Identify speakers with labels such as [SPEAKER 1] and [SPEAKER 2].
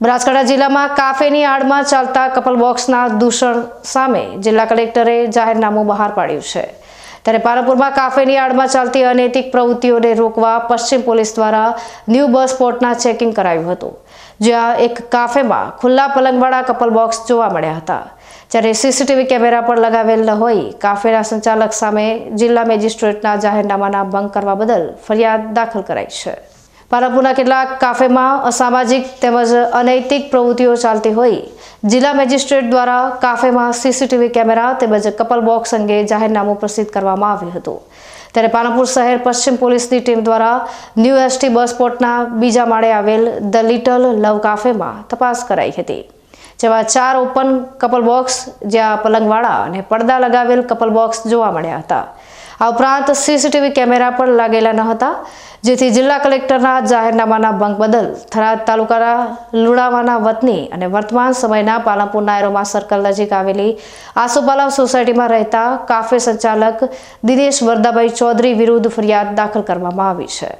[SPEAKER 1] બનાસકાંઠા જિલ્લામાં કાફેની આડમાં ચાલતા કપલ બોક્સના દૂષણ સામે જિલ્લા કલેક્ટરે જાહેરનામું બહાર પાડ્યું છે. ત્યારે પાલનપુરમાં કાફેની આડમાં ચાલતી અનૈતિક પ્રવૃત્તિઓને રોકવા પશ્ચિમ પોલીસ દ્વારા ન્યૂ બસ પોર્ટના ચેકિંગ કરાયું હતું, જ્યાં એક કાફેમાં ખુલ્લા પલંગવાળા કપલ બોક્સ જોવા મળ્યા હતા. જ્યારે સીસીટીવી કેમેરા પર લગાવેલ ન હોય કાફેના સંચાલક સામે જિલ્લા મેજિસ્ટ્રેટના જાહેરનામાના ભંગ કરવા બદલ ફરિયાદ દાખલ કરાઈ છે. પાલનપુરના કેટલાક કાફેમાં અસામાજિક તેમજ અનૈતિક પ્રવૃત્તિઓ ચાલતી હોય. જિલ્લા મેજિસ્ટ્રેટ દ્વારા કાફેમાં સીસીટીવી કેમેરા તેમજ કપલ બોક્સ અંગે જાહેરનામું પ્રસિદ્ધ કરવામાં આવ્યું હતું. ત્યારે પાલનપુર શહેર પશ્ચિમ પોલીસની ટીમ દ્વારા ન્યૂ એસટી બસ સ્પોટના બીજા માળે આવેલ ધ લિટલ લવ કાફેમાં તપાસ કરાઈ હતી. જેમાં ચાર ઓપન કપલ બોક્સ જ્યાં પલંગવાળા અને પડદા લગાવેલ કપલ બોક્સ જોવા મળ્યા હતા. આ ઉપરાંત સીસીટીવી કેમેરા પણ લાગેલા ન હતા, જેથી જિલ્લા કલેક્ટરના જાહેરનામાના ભંગ બદલ થરાદ તાલુકાના લુણાવાના વતની અને વર્તમાન સમયના પાલનપુરના એરોમા સર્કલ નજીક આવેલી આસોપાલવ સોસાયટીમાં રહેતા કાફે સંચાલક દિનેશ વરદાભાઈ ચૌધરી વિરુદ્ધ ફરિયાદ દાખલ કરવામાં આવી છે.